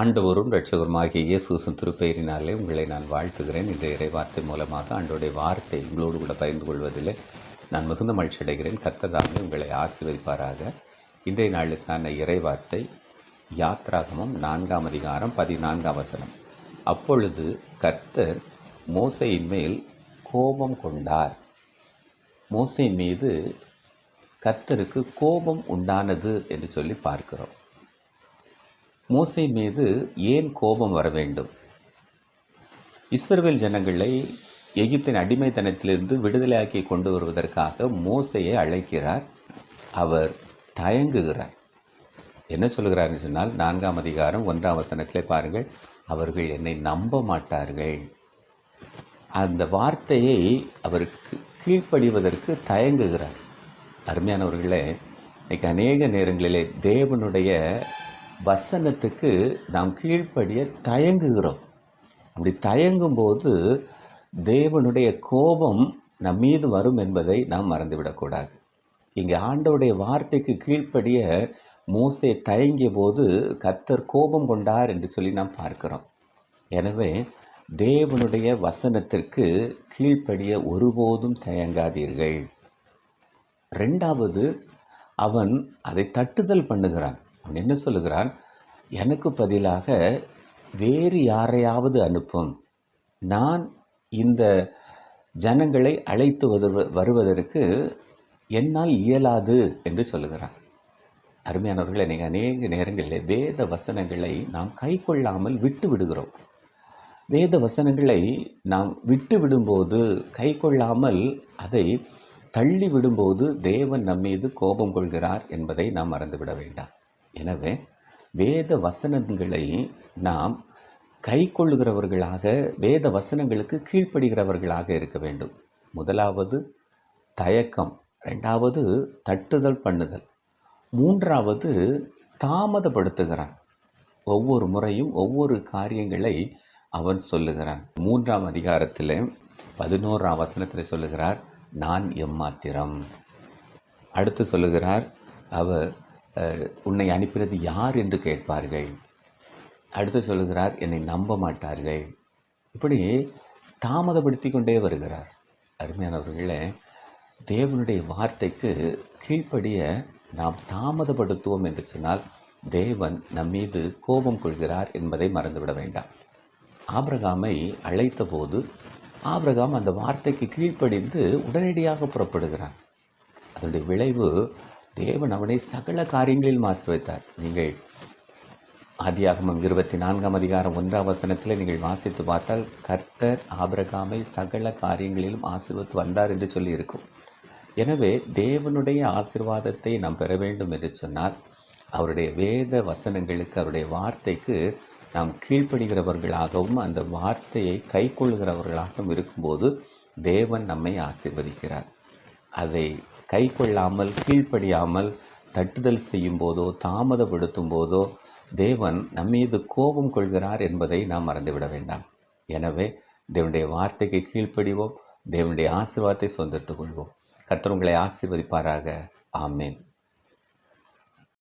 ஆண்டவரும் ரட்சகருமாகிய இயேசுவின் திருப்பெயரினாலே உங்களை நான் வாழ்த்துகிறேன். இந்த இறைவார்த்தை மூலமாக ஆண்டோடைய வார்த்தை உங்களோடு கூட பகிர்ந்து கொள்வதில் நான் மிகுந்த மகிழ்ச்சி அடைகிறேன். கர்த்ததாமே உங்களை ஆசீர்வதிப்பாராக. இன்றைய நாளுக்கான இறைவார்த்தை யாத்ராகமம் நான்காம் அதிகாரம் பதினான்காம் வசனம். அப்பொழுது கர்த்தர் மோசையின் மேல் கோபம் கொண்டார். மோசையின் மீது கர்த்தருக்கு கோபம் உண்டானது என்று சொல்லி பார்க்கிறோம். மோசை மீது ஏன் கோபம் வர வேண்டும்? இஸ்ரவேல் ஜனங்களை எகிப்தின் அடிமைத்தனத்திலிருந்து விடுதலையாக்கி கொண்டு வருவதற்காக மோசையை அழைக்கிறார். அவர் தயங்குகிறார். என்ன சொல்கிறார்னு சொன்னால் நான்காம் அதிகாரம் ஒன்றாம் வசனத்தில் பாருங்கள் அவர்கள் என்னை நம்ப மாட்டார்கள். அந்த வார்த்தையை அவருக்கு கீழ்ப்படிவதற்கு தயங்குகிறார். அருமையானவர்களே இன்னைக்கு அநேக நேரங்களிலே தேவனுடைய வசனத்துக்கு நாம் கீழ்ப்படிய தயங்குகிறோம். அப்படி தயங்கும்போது தேவனுடைய கோபம் நம் மீது வரும் என்பதை நாம் மறந்துவிடக்கூடாது. இங்கே ஆண்டவுடைய வார்த்தைக்கு கீழ்ப்படிய மோசே தயங்கிய போது கத்தர் கோபம் கொண்டார் என்று சொல்லி நாம் பார்க்கிறோம். எனவே தேவனுடைய வசனத்திற்கு கீழ்ப்படிய ஒருபோதும் தயங்காதீர்கள். ரெண்டாவது அவன் அதை தட்டுதல் பண்ணுகிறான். அவன் என்ன சொல்லுகிறான்? எனக்கு பதிலாக வேறு யாரையாவது அனுப்பும். நான் இந்த ஜனங்களை அழைத்து வருவதற்கு என்னால் இயலாது என்று சொல்லுகிறான். அருமையானவர்களை நீங்கள் அநேக நேரங்களில் வேத வசனங்களை நாம் கை கொள்ளாமல் விட்டு விடுகிறோம். வேத வசனங்களை நாம் விட்டு விடும்போது கை கொள்ளாமல் அதை தள்ளி விடும்போது தேவன் நம்மீது கோபம் கொள்கிறார் என்பதை நாம் மறந்துவிட வேண்டாம். எனவே வேத வசனங்களை நாம் கை கொள்ளுகிறவர்களாக வேத வசனங்களுக்கு கீழ்ப்படுகிறவர்களாக இருக்க வேண்டும். முதலாவது தயக்கம் ரெண்டாவது தட்டுதல் பண்ணுதல் மூன்றாவது தாமதப்படுத்துகிறான். ஒவ்வொரு முறையும் ஒவ்வொரு காரியங்களை அவன் சொல்லுகிறான். மூன்றாம் அதிகாரத்தில் பதினோராம் வசனத்தில் சொல்லுகிறார் நான் எம்மாத்திரம்? அடுத்து சொல்லுகிறார் அவர் உன்னை அனுப்பினது யார் என்று கேட்பார்கள். அடுத்து சொல்லுகிறார் என்னை நம்ப மாட்டார்கள். இப்படி தாமதப்படுத்தி கொண்டே வருகிறார். அருமையானவர்களே தேவனுடைய வார்த்தைக்கு கீழ்ப்படிய நாம் தாமதப்படுத்துவோம் என்று சொன்னால் தேவன் நம் மீது கோபம் கொள்கிறார் என்பதை மறந்துவிட வேண்டாம். ஆபிரகாமை அழைத்த போது ஆபிரகாம் அந்த வார்த்தைக்கு கீழ்ப்படிந்து உடனடியாக புறப்படுகிறான். அதனுடைய விளைவு தேவன் அவனை சகல காரியங்களிலும் ஆசிர்வித்தார் நீங்கள் ஆதியாகமம் இருபத்தி நான்காம் அதிகாரம் ஒன்றாம் வசனத்தில் நீங்கள் வாசித்து பார்த்தால் கர்த்தர் ஆபிரகாமை சகல காரியங்களிலும் ஆசிர்வத்து வந்தார் என்று சொல்லியிருக்கும். எனவே தேவனுடைய ஆசிர்வாதத்தை நாம் பெற வேண்டும் என்று சொன்னால் அவருடைய வேத வசனங்களுக்கு அவருடைய வார்த்தைக்கு நாம் கீழ்ப்படுகிறவர்களாகவும் அந்த வார்த்தையை கை கொள்ளுகிறவர்களாகவும் இருக்கும்போது தேவன் நம்மை ஆசிர்வதிக்கிறார். அதை கை கொள்ளாமல் கீழ்ப்படியாமல் தட்டுதல் செய்யும் போதோ தாமதப்படுத்தும் போதோ தேவன் நம்மீது கோபம் கொள்கிறார் என்பதை நாம் மறந்துவிட வேண்டாம். எனவே தேவனுடைய வார்த்தைக்கு கீழ்ப்படிவோம் தேவனுடைய ஆசீர்வாதத்தை சொந்தத்துக் கொள்வோம். கர்த்தர் உங்களை ஆசீர்வதிப்பாராக. ஆமேன்.